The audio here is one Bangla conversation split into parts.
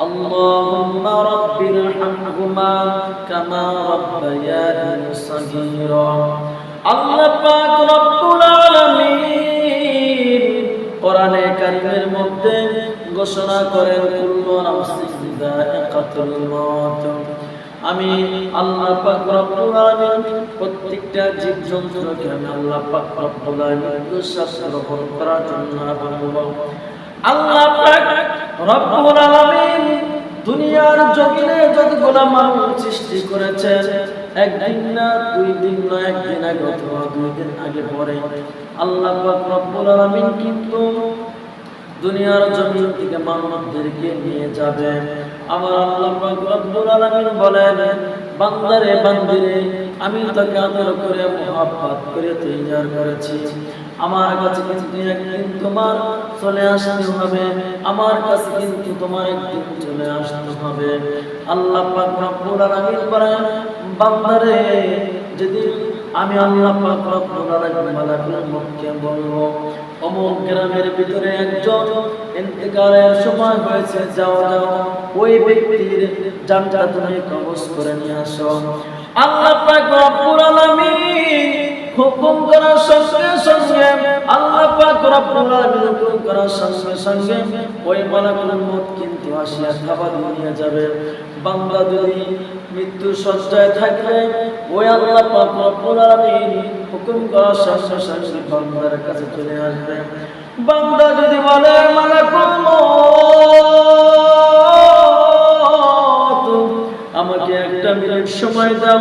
اللهم رب ارحمهما كما ربياني صغيرا আল্লাহ পাক রব্বুল আলামিন কোরআনে কারীমের মধ্যে ঘোষণা করেন কুল্লু নাফসিন যায়িকাতুল মাউত আমি আল্লাহ পাক রব্বুল আলামিন প্রত্যেকটা জীবজন্তুকে আমি আল্লাহ পাক রব্বুল আলামিন বিশ্বাস গ্রহণ করার জন্য বলবো আল্লাহ পাক রব্বুল আলামিন দুনিয়ার জমিনে যতগুলা মানুষ সৃষ্টি করেছেন একদিন না, দুই দিন না, একদিন আগে অথবা দুই দিন আগে পরে আল্লাহ পাক রব্বুল আলামিন কিন্তু দুনিয়ার জমিন থেকে মানবদেরকে নিয়ে যাবে। আমার আল্লাহ পাক রব্বুল আলামিন বলেন, বান্দারে, বান্দিরে আমি তোকে আদর করে, মহাব্বত করে তৈয়ার করেছি। আমার কাছে কিন্তু একদিন তোমার চলে আসতে হবে। আমার কাছে কিন্তু তোমার একদিন চলে আসতে হবে। আল্লাহ পাক রব্বুল আলামিন বলেন, বান্দারে, যেদিন আমি আল্লাহ পাক রব্বুল আলামিন মালাকুল মউতকে বলব, অমুক গ্রামের ভিতরে একজন ইন্তেকালের সময় হয়েছে, যাও যাও, ওই ব্যক্তির জানটা তুমি কবজ করে নিয়ে আসো। আল্লাহ পাক রব্বুল আলামিন হুকুম করার সঙ্গে সঙ্গে, আল্লাহ পাক রব্বুল আলামিন হুকুম করার সঙ্গে সঙ্গে ওই মালাকুল মউত কিন্তু আসিয়া খাবার নিয়ে যাবে। বান্দা যদি মৃত্যু সজ্জায় থাকলে ওই আল্লাহ পাক রব্বুল আলামিন হুকুম করার সঙ্গে সঙ্গে বান্দার কাছে চলে আসবে। বান্দা যদি বলে, মালাকুল মউত আমাকে একটা মিনিট সময় দাও,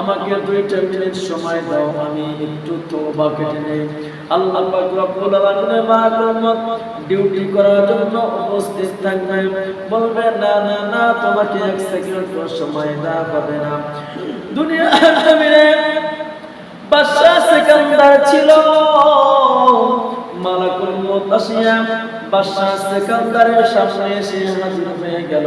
আমাকে দুইটা মিনিট সময় দাও, আমি একটু তোবা কেটে নেই। আল্লাহ পাক রব্বুল আলামিনের মাহরুমত ডিউটি করার জন্য উপস্থিত থাকবে। বলবে, না না না, তোমাকে এক সেকেন্ড সময় দেওয়া হবে না। দুনিয়া সেকান্দার ছিল। মালাকুল সামনে এসে হাজির হয়ে গেল।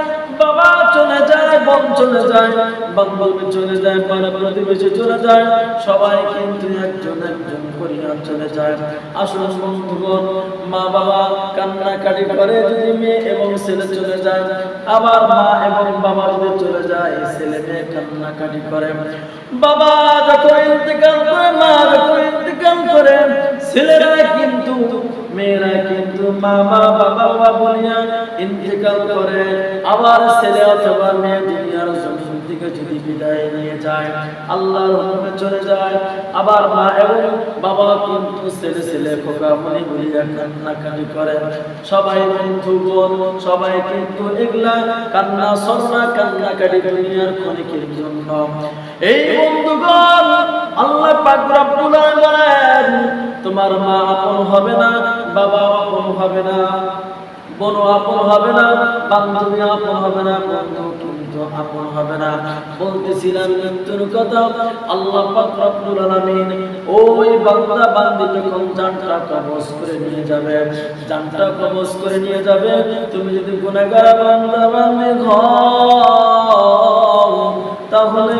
যায় চলে যায় বান্ধবী চলে যায়, পাড়া প্রতিবেশী চলে যায়, সবাই কিন্তু একজন একজন করিয়া চলে যায়। আসলে বন্ধুগণ মা বাবা কান্নাকাটি করে যদি মেয়ে এবং ছেলে চলে যায়, আবার মা এবং বাবা যদি চলে যায়, ছেলে মেয়ে কান্নাকাটি করে। বাবা যখন ইন্তেকাল করে, মা যখন ইন্তেকাল করে ছেলেরা কিন্তু মেয়েরা কিন্তু মা বাবা বাবা বলিয়া ইন্তেকাল করে। আবার ছেলে অথবা মেয়ে দুনিয়ার জমিন থেকে যদি বিদায় নিয়ে যায়, আল্লাহর হুকুমে চলে যায়। আবার মা এবং বাবা কিন্তু ছেলে ছেলে খোকা মনে বলিয়া কান্নাকাটি করে সবাই বন্ধু বোন সবাই কিন্তু এগুলা, কান্না সন্না কান্নাকাটি দুনিয়ার ক্ষণিকের জন্য। এই বন্ধুগণ, আল্লাহ পাক রব্বুল আলামিন তোমার মা আপন হবে না বাবা আপন হবে না বোন আপন হবে না, বান্ধবী আপন হবে না, বন্ধু কিন্তু আপন হবে না। বলতেছিলাম মৃত্যুর কথা, আল্লাহ ওই বান্দা যখন করে নিয়ে যাবে, জানটা কবজ করে নিয়ে যাবে, তুমি যদি গুনাহগার বান্দা বান্দি তাহলে